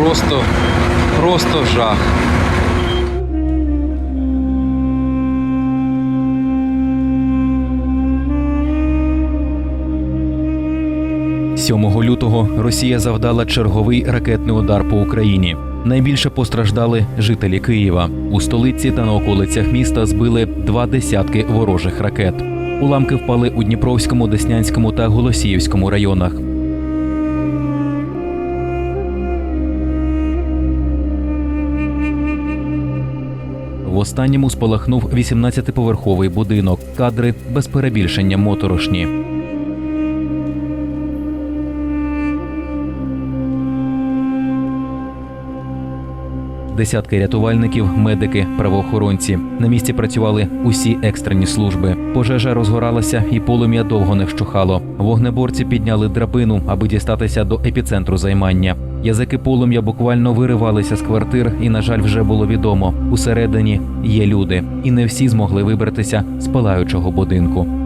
просто, просто жах. – 7 лютого Росія завдала черговий ракетний удар по Україні. Найбільше постраждали жителі Києва. У столиці та на околицях міста збили два десятки ворожих ракет. Уламки впали у Дніпровському, Деснянському та Голосіївському районах. В останньому спалахнув 18-поверховий будинок. Кадри без перебільшення моторошні. Десятки рятувальників, медики, правоохоронці. На місці працювали усі екстрені служби. Пожежа розгоралася, і полум'я довго не вщухало. Вогнеборці підняли драбину, аби дістатися до епіцентру займання. Язики полум'я буквально виривалися з квартир, і, на жаль, вже було відомо. Усередині є люди, і не всі змогли вибратися з палаючого будинку.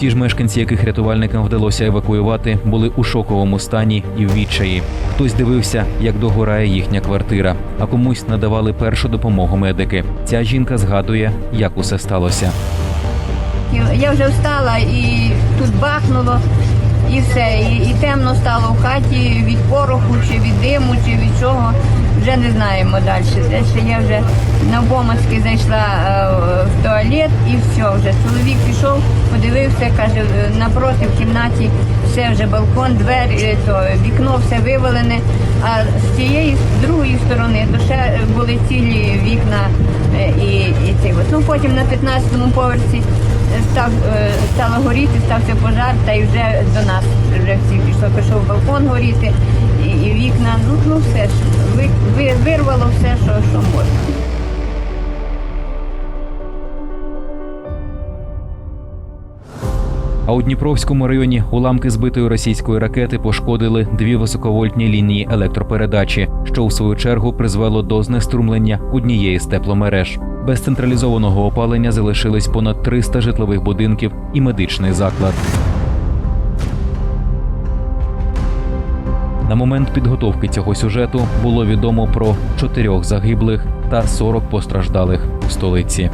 Ті ж мешканці, яких рятувальникам вдалося евакуювати, були у шоковому стані і в відчаї. Хтось дивився, як догорає їхня квартира, а комусь надавали першу допомогу медики. Ця жінка згадує, як усе сталося. Я вже встала і тут бахнуло, і все. І, і темно стало в хаті від пороху, чи від диму, чи від чого. Вже не знаємо далі. Далі я вже на навпомацьки зайшла все вже. Чоловік пішов, подивився, каже, «Е, напроти в кімнаті все вже балкон, двері, е, то вікно все вивалене. А з цієї з другої сторони то ще були цілі вікна е, і, і от. Ну потім на 15-му поверсі став, стало горіти, стався пожар, та й вже до нас вже всі пішло, пішов балкон горіти, і, і вікна, ну, ну все ж, ви, ви, вирвало все, що, що можна. А у Дніпровському районі уламки збитої російської ракети пошкодили дві високовольтні лінії електропередачі, що у свою чергу призвело до знеструмлення однієї з тепломереж. Без централізованого опалення залишились понад 300 житлових будинків і медичний заклад. На момент підготовки цього сюжету було відомо про чотирьох загиблих та 40 постраждалих у столиці.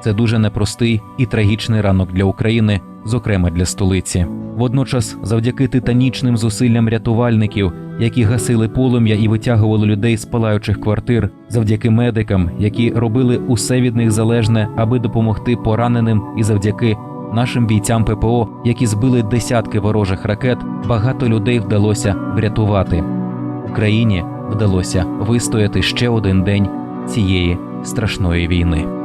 Це дуже непростий і трагічний ранок для України, зокрема для столиці. Водночас, завдяки титанічним зусиллям рятувальників, які гасили полум'я і витягували людей з палаючих квартир, завдяки медикам, які робили усе від них залежне, аби допомогти пораненим, і завдяки нашим бійцям ППО, які збили десятки ворожих ракет, багато людей вдалося врятувати. Україні вдалося вистояти ще один день цієї страшної війни.